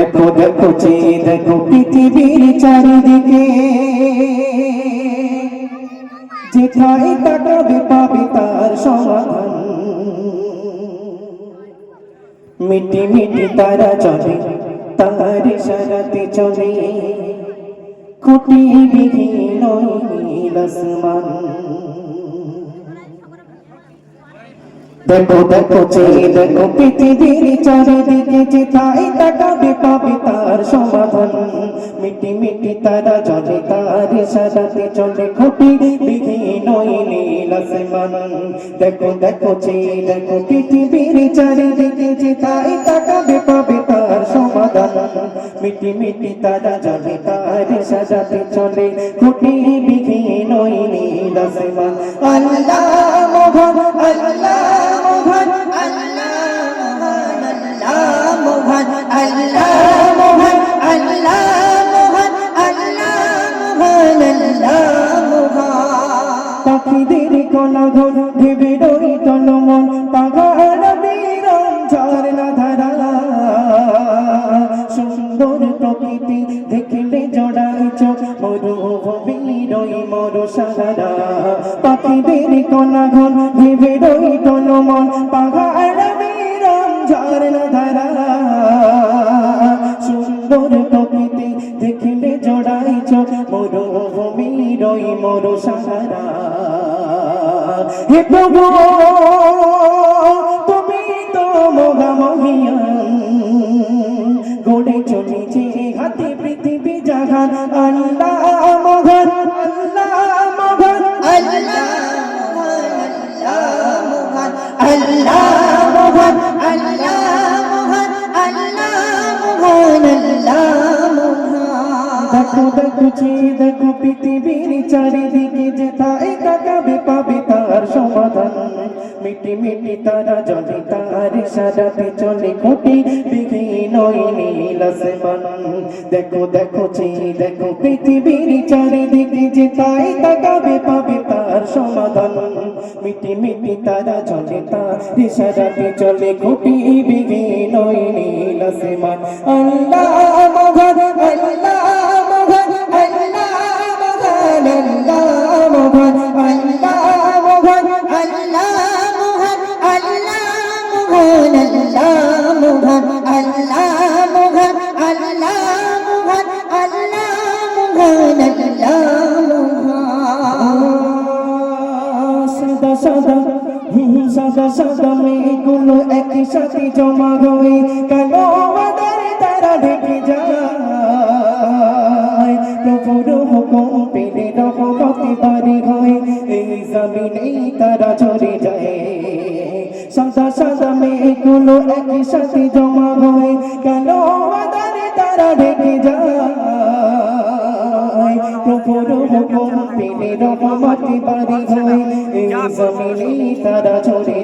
দেখো দেখো চেয়ে দেখো পৃথিবীর চারিদিকে। যেথায় তাকাবে পাবে তার সমাধান। মিটি মিটি তারা চলে, তার সারাতে চলে। খুঁটি বিহীন আসমান। দেখো দেখো চেয়ে দেখো পৃথিবীর চারিদিকে, যেথায় তাকাবে তার সমাধান। মিটি মিটি তারা চলে তার সাজাতে চলে খুঁটি বিহীন নীল আসমান। দেখো দেখো চেয়ে, দেখো পৃথিবীর চারিদিকে যেথায় তাকাবে, পাবে তার সমাধান। মিটি মিটি তারা চলে তার সাজাতে চলে খুঁটি বিহীন নীল আসমান। আল্লাহ মহান আল্লাহ মহান আল্লাহ মহান, আল্লাহ পাখিদের কলাঘর ভেবে রই তনমন পাহাড় বিরম ঝর্ণা ধারা সুন্দর প্রকৃতি দেখলে জড়াই চোখ, মরুভূমি মর সাহারা পাখিদের কলাঘর ভেবে রই তনমন পাহাড় চোখ মরুভূমি রই মর সাহারা হে প্রভু তুমি তো মহামহিয়ান। গড়ে চলেছে দেখো চেয়ে দেখো পৃথিবীর চারিদিকে যেথায় তাকাবে পাবে তার সমাধান। মিটি মিটি তারা জলে তার সাজাতে চলে কোটি বিঘিন নীল আসমান। দেখো দেখো চেয়ে দেখো পৃথিবীর চারিদিকে যেথায় তাকাবে পাবে তার সমাধান। মিটি মিটি তারা চলে তার সাজাতে চলে কোটি বিঘিন নীল আসমান। আল্লাহ মহান আল্লাহ সাদা সাদা সাদা মেয়েগুলো একই সাথে জমা হয়ে কেন আমাদের তারা ঢেকে যায়? প্রভুর হুকুম পেলে রহমতি বাড়ি হয়। এই জমিনেই তারা চলে যায়। সাদা সাদা মেয়েগুলো একই সাথে জমা হয়ে কেন আমাদের তারা ঢেকে যায়? প্রভুর হুকুম পেলে রহমতি বাড়ি হয় এই জমিনে তারা চলে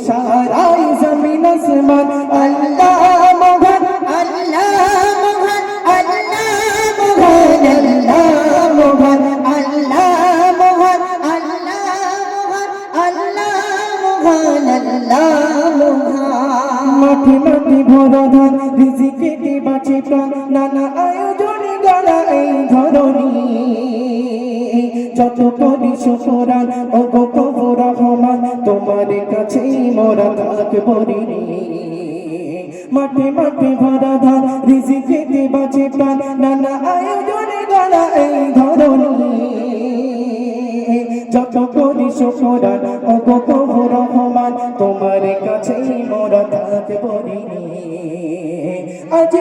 সারাই জমিন মাটি মাটি ভরো ধন কেটে বাঁচে নানা আয়োজনে গড়া এই ধরণী। যত পরিশ কোরআন ও গো রহমান তোমার কাছেই মোরা থাক পরিণী মাটি মাটি ভরা ধান ঋষি কেটে বাঁচে নানা মোরা থাকব আজ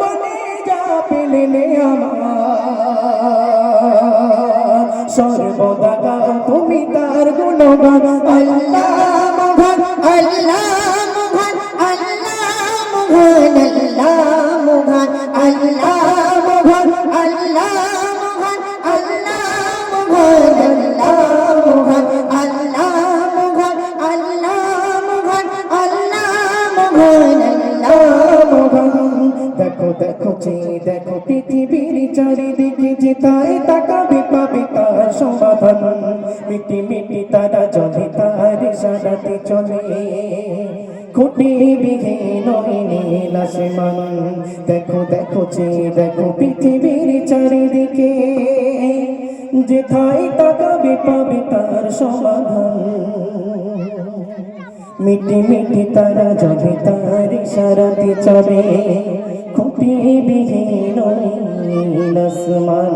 বনে যা পেলে আমার। সর্বদা তুমি তার গুণগান। আল্লাহ মহান আল্লাহ মহান আল্লাহ মহান, আল্লাহ দেখো দেখো, চেয়ে দেখো পৃথিবীর চারিদিকে। যে তাই তাকাবে পাবে তার সমাধান মিটি মিটি তারা জলে তার সারাতে চলে কোটি বিহীন নীল আসমান দেখো দেখো যে দেখো পৃথিবীর চারিদিকে। যেথায় তাকাবে পাবে তার সমাধান। মিটি মিটি তারা যাবে তার সারাতে চলে। খুঁটি বিহীন আসমান।